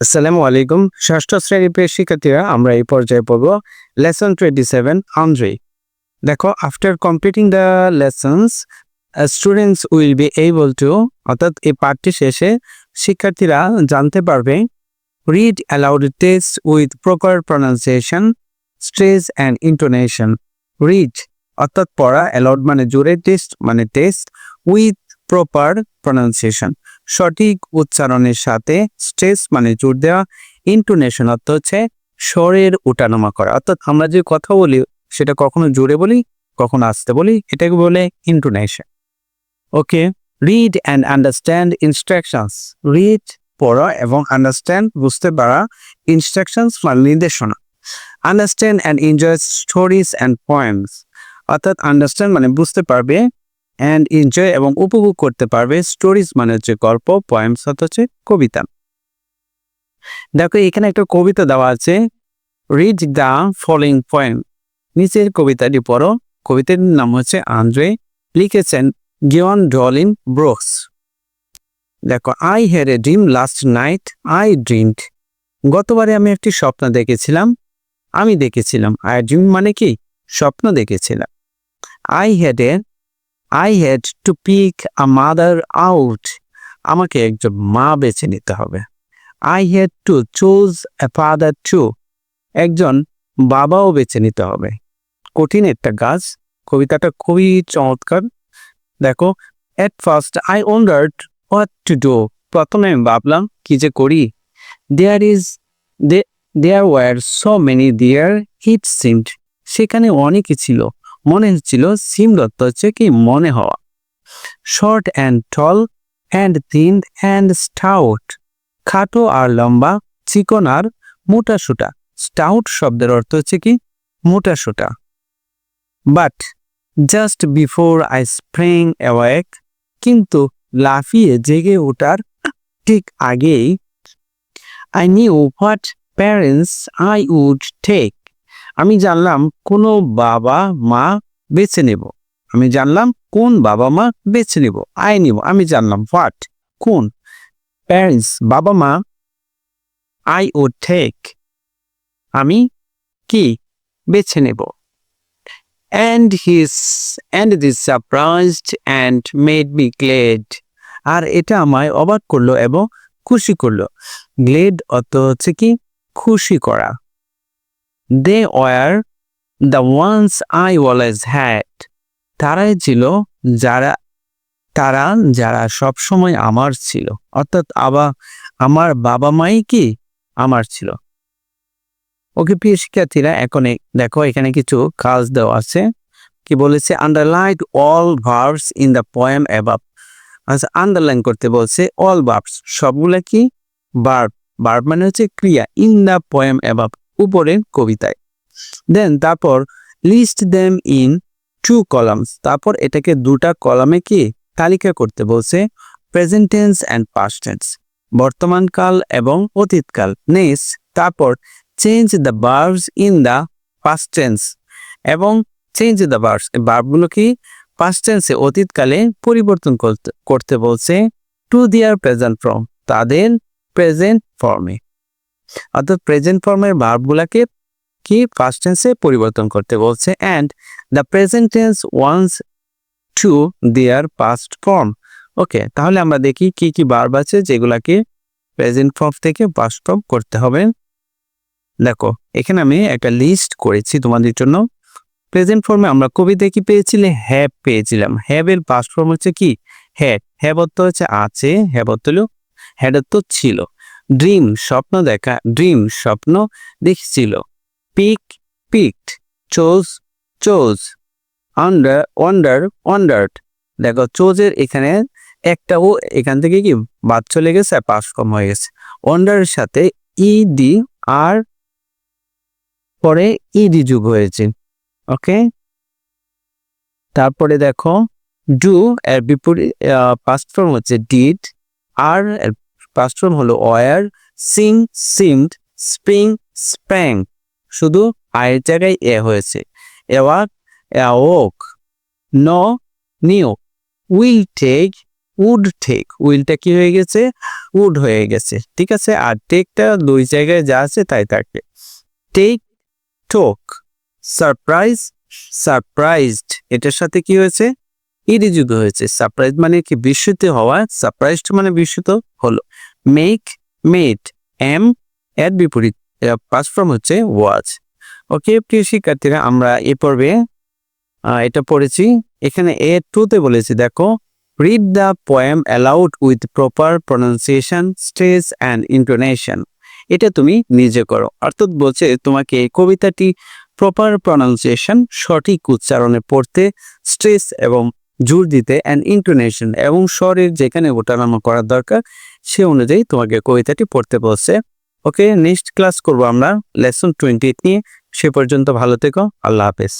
আসসালামু আলাইকুম, ষষ্ঠ শ্রেণির প্রিয় শিক্ষার্থীরা, আমরা এই পর্যায়ে পড়ব লেসন টোয়েন্টি সেভেন আন্দ্রে দেখো after completing the lessons students will be able to অর্থাৎ এই পাঠটি শেষে শিক্ষার্থীরা জানতে পারবে read aloud test with proper pronunciation stress and intonation read অর্থাৎ পড়া অ্যালাউড মানে জোরে টেস্ট মানে টেস্ট উইথ প্রপার প্রনাউন্সিয়েশন সঠিক উচ্চারণের সাথে স্ট্রেস মানে জোর দেওয়া ইন্টোনেশন অর্থ হচ্ছে স্বরের উঠানামা করা। অর্থাৎ আমরা যে কথা বলি, সেটা কখনো জোরে বলি, কখনো আসতে বলি, এটাকে বলে intonation okay read and understand instructions read পড়া এবং আন্ডারস্ট্যান্ড বুঝতে পারা ইনস্ট্রাকশনস মানে নির্দেশনা। Understand and enjoy stories and points অর্থাৎ আন্ডারস্ট্যান্ড মানে বুঝতে পারবে অ্যান্ড এনজয় এবং উপভোগ করতে পারবে স্টোরিজ মানে হচ্ছে গল্প পয়েমস হচ্ছে কবিতা। দেখো, এখানে একটা কবিতা দেওয়া আছে রিড দ্য ফলোইং পয়েম নিচের কবিতাটি পড়ো কবিতার নাম হচ্ছে আন্দ্রে, লিখেছেন গিয়ন ডলিন ব্রোক্স। দেখো I had a dream last night I dreamed গতবারে আমি একটি স্বপ্ন দেখেছিলাম, আমি দেখেছিলাম। আই ড্রিম মানে কি? স্বপ্ন দেখেছিলাম। I had a I had to pick a mother out আমাকে একজন মা বেছে নিতে হবে। I had to choose a father too একজন বাবাও বেছে নিতে হবে। কঠিন একটা গাছ কবিতাটা খুবই চমৎকার। দেখো at first I wondered what to do প্রথমে আমি ভাবলাম, কি যে করি? There is there were so many there it seemed সেখানে অনেকই ছিল। মনে হচ্ছিল সিম দত্ত হচ্ছে কি মনে হওয়া। Short and tall and thin and stout. খাটো আর লম্বা, চিকন আর মোটা সোটা স্টাউট শব্দের অর্থ হচ্ছে কি মোটা সোটা but just before I spring awake, কিন্তু লাফিয়ে জেগে ওঠার ঠিক আগেই I knew what parents I would take আমি জানলাম কোনো বাবা মা বেছে নেব। আমি জানলাম কোন বাবা মা বেছে নেব। আই নিব। আমি জানলাম হোয়াট? কোন? প্যারেন্টস বাবা মা আই ও ঠেক আমি কি বেছে নেব? And his and this surprised and made me glad আর এটা আমায় অবাক করল এবং খুশি করল। গ্লেড অত হচ্ছে কি? খুশি করা। They were the ones I always had তারাই ছিল যারা, তারা যারা সব সময় আমার ছিল। অর্থাৎ আবার আমার বাবা মাই কি? আমার ছিল। ওকে প্রিয় শিক্ষার্থীরা, এখন দেখো এখানে কিছু কাজ দেওয়া আছে। কি বলেছে? Underline all verbs in the poem above আচ্ছা আন্ডারলাইন করতে বলছে অল ভার্বস সবগুলা কি? বার্ব বার্ব মানে হচ্ছে ক্রিয়া। ইন দ্য পয়েম অ্যাবাব উপরের কবিতায়। দেন তারপর list them in two columns তারপর এটাকে দুটা কলামে কি? তালিকা করতে বলছে present tense and past tense বর্তমানকাল এবং অতীতকাল নেক্সট তারপর change the verbs in the past tense এবং চেঞ্জ দ্য বার্বস বার্বগুলো কি? পাস্ট টেন্সে অতীতকালে পরিবর্তন করতে করতে বলছে টু দিয়ার প্রেজেন্ট ফর্ম তাদের প্রেজেন্ট ফর্মে অর্থাৎ প্রেজেন্ট ফর্মের ভার্বগুলাকে কি পাস্ট টেন্সে পরিবর্তন করতে বলছে and the present tense ones to their past form okay তাহলে আমরা দেখি কি কি ভার্ব আছে যেগুলাকে প্রেজেন্ট ফর্ম থেকে পাস্ট ফর্ম করতে হবে। দেখো, এখানে আমি একটা লিস্ট করেছি তোমাদের জন্য। প্রেজেন্ট ফর্মে আমরা কবিতা কি পেয়েছিলে? হ্যাভ পেয়েছিলাম। হ্যাভ এর পাস্ট ফর্ম হচ্ছে কি? হ্যাড হ্যাভ অর্থ হচ্ছে আছে হ্যাভ অর্থ হলো হ্যাড অর্থ ছিল। ড্রিম স্বপ্ন দেখা ড্রিম স্বপ্ন দেখছিল। Pick picked choose chose under wonder wondered দেখো চোজের এখানে একটা ও এখান থেকে কি, বাদ চলে গেছে পাস কম হয়ে গেছে। ওয়ান্ডারের সাথে ই ডি আর পরে ইডি যুগ হয়েছে। ওকে তারপরে দেখো ডু এর বিপরীত পাস্ট ফর্ম হচ্ছে ডিড আর এর পাস্ট ফর্ম হলো were seem seemed spring sprang শুধু আয়ের জায়গায় এ হয়েছে। Awake awoke know knew will take, would take. উইলটা কি হয়ে গেছে? উড হয়ে গেছে। ঠিক আছে? আর টেকটা দুই জায়গায় যা আছে তাই থাকে টেক টোক সারপ্রাইজ, সারপ্রাইজড। এটার সাথে কি হয়েছে? ইডি যুগ হয়েছে। সারপ্রাইজ মানে কি? বিস্মিত হওয়া। সারপ্রাইজড মানে বিস্মিত হলো। Make, made. এম, এর বিপরীত। পাস ফর্ম হচ্ছে ওয়াজ ওকে প্রিয় শিক্ষার্থীরা, আমরা এ পর্বে এটা পড়েছি। এখানে এ টুতে বলেছি, দেখো read the poem aloud with proper pronunciation stress and intonation এটা তুমি নিজে করো। অর্থাৎ বলছে, তোমাকে এই কবিতাটি প্রপার প্রনাউন্সিয়েশন সঠিক উচ্চারণে পড়তে স্ট্রেস এবং জোর দিতে অ্যান্ড ইন্টোনেশন এবং স্বরের যেখানে ওঠানামা করার দরকার, সে অনুযায়ী তোমাকে কবিতাটি পড়তে বলছে। ওকে নেক্সট ক্লাস করব আমরা লেসন টোয়েন্টি এইট নিয়ে। সে পর্যন্ত ভালো থেকো, আল্লাহ হাফেজ।